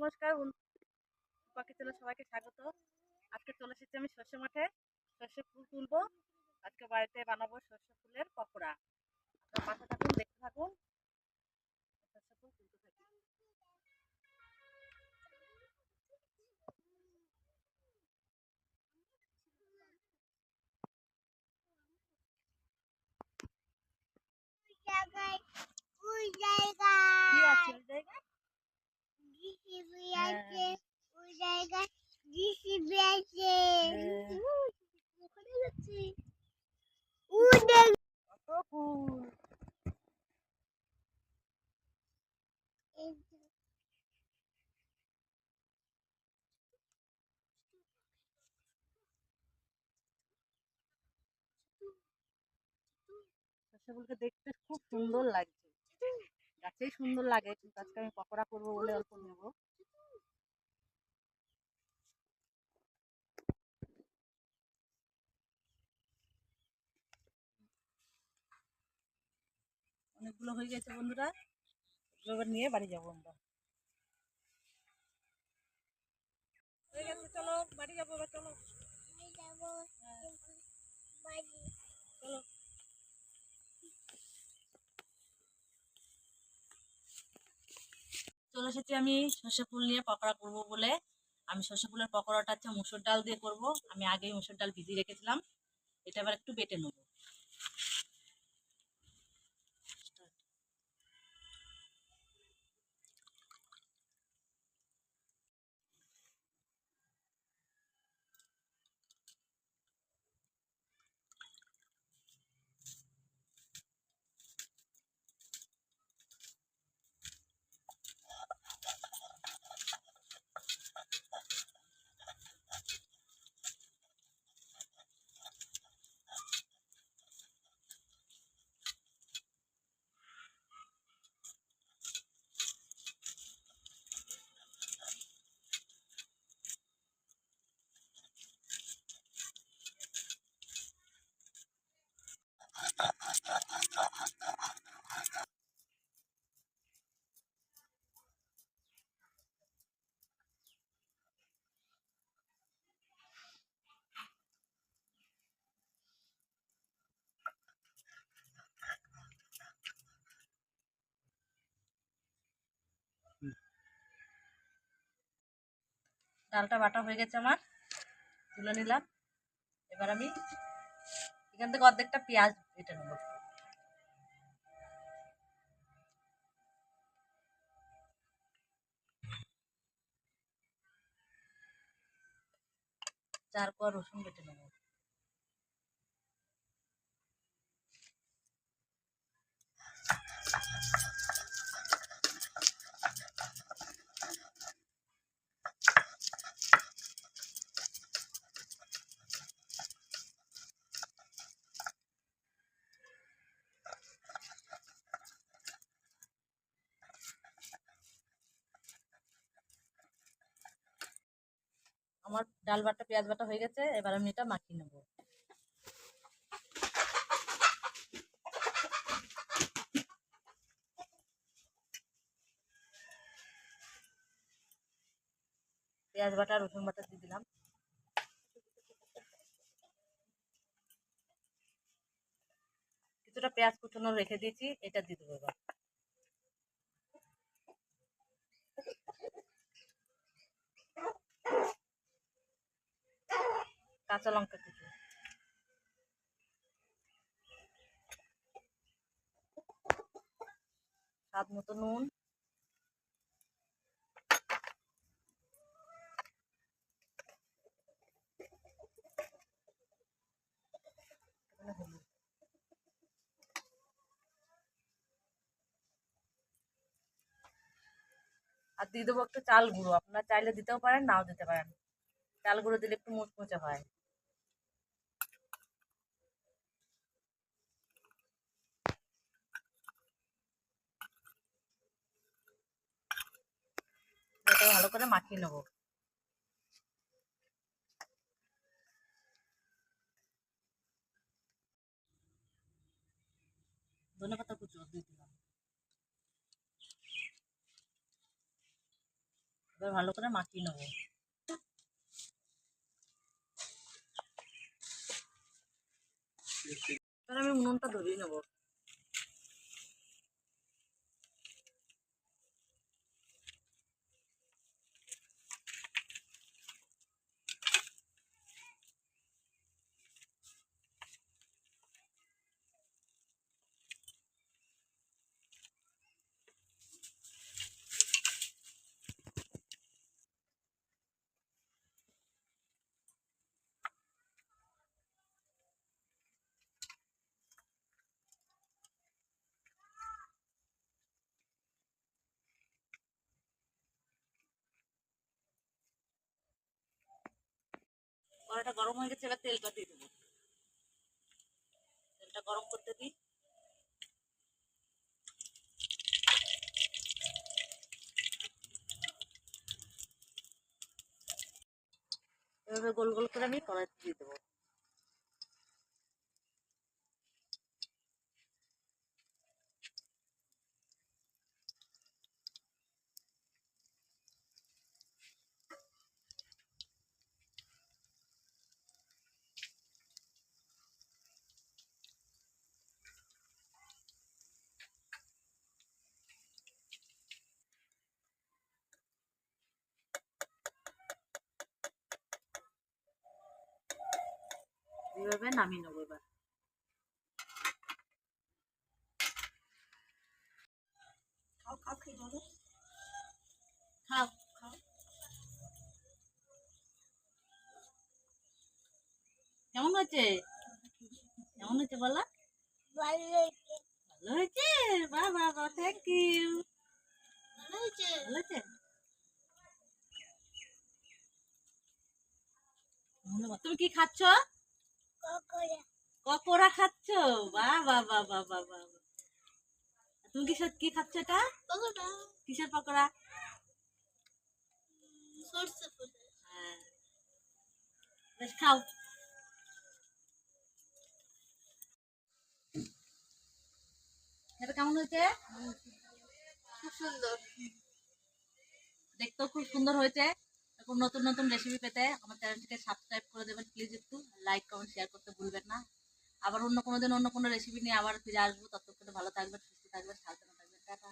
নমস্কার পাখি তোলা সবাইকে স্বাগত। আজকে চলে এসেছি আমি সর্ষে মাঠে। সর্ষে ফুল তুলবো। আজকে বাড়িতে বানাবো সর্ষে ফুলের পকোড়া। পাশে থাকুন, দেখতে থাকুন। সর্ষে ফুল তুলতে থাকি। কত ফুল সর্ষে ফুলকে দেখতে খুব সুন্দর লাগছে। গাছেই সুন্দর লাগে, কিন্তু আজকে আমি পকোড়া করব বলে অল্প নেব। অনেকগুলো হয়ে গেছে বন্ধুরা এবার নিয়ে বাড়ি যাব আমরা। হয়ে গেছে, চলো বাড়ি যাব চলো। এসেছি আমি সর্ষে ফুল নিয়ে পকোড়া করব বলে আমি সর্ষে ফুলের পকোড়াটা হচ্ছে মুসুর ডাল দিয়ে করব। আমি আগেই মুসুর ডাল ভিজিয়ে রেখেছিলাম। এটা আবার একটু বেটে নেব। ডালটা বাটা হয়ে গেছে আমার। তুলে নিলাম। এবার আমি এখান থেকে অর্ধেকটা পেঁয়াজ কেটে নেব। তারপর রসুন কেটে নেব। আমার ডাল বাটা, পেঁয়াজ বাটা হয়ে গেছে, এবার আমি এটা মাখিয়ে নেব। পেঁয়াজ বাটা, রসুন বাটা দিয়ে দিলাম। কিছুটা পেঁয়াজ কুচনো রেখে দিয়েছি, এটা দিয়ে দেবো এবার। কাঁচা লঙ্কা কুচো। স্বাদ মতো নুন। আর দিয়ে দেবো একটু চাল গুঁড়ো। আপনারা চাইলে দিতেও পারেন, নাও দিতে পারেন। চাল গুঁড়ো দিলে একটু মুচমুচে হয়। এটা ভালো করে মাখিয়ে নেব। ভালো করে মাখিয়ে নেব। আমি উনুনটা ধরিয়ে নেব। কড়াটা গরম হয়ে গেছে, এবার তেলটা দিয়ে দেবো। তেলটা গরম করতে দিই। এভাবে গোল গোল করে আমি কড়াইতে দিয়ে দেবো। এইভাবে নামিয়ে নেব এবার। খাও কেমন হয়েছে? কেমন বলো? ভালো হয়েছে? বাহ বাহ থ্যাংক ইউ ভালো হয়েছে? ভালো হয়েছে? ধন্যবাদ। তুমি কি খাচ্ছ? পকোড়া খাচ্ছ? বাহ বাহ বাহ বাহ বাহ বাহ বাহ। তুমি কিসের কি খাচ্ছ এটা? কিসের পকোড়া? হ্যাঁ। বেশ খাও। এটা কেমন হয়েছে? খুব সুন্দর। দেখতেও খুব সুন্দর হয়েছে। এরকম নতুন নতুন রেসিপি পেতে আমার চ্যানেলটিকে সাবস্ক্রাইব করে দেবেন। প্লিজ একটু লাইক কমেন্ট শেয়ার করতে ভুলবেন না। আবার অন্য কোনো দিন অন্য কোনো রেসিপি নিয়ে আবার ফিরে আসব, ততক্ষণে ভালো থাকবেন, সুস্থ থাকবেন, সাবধানে থাকবেন, টাটা।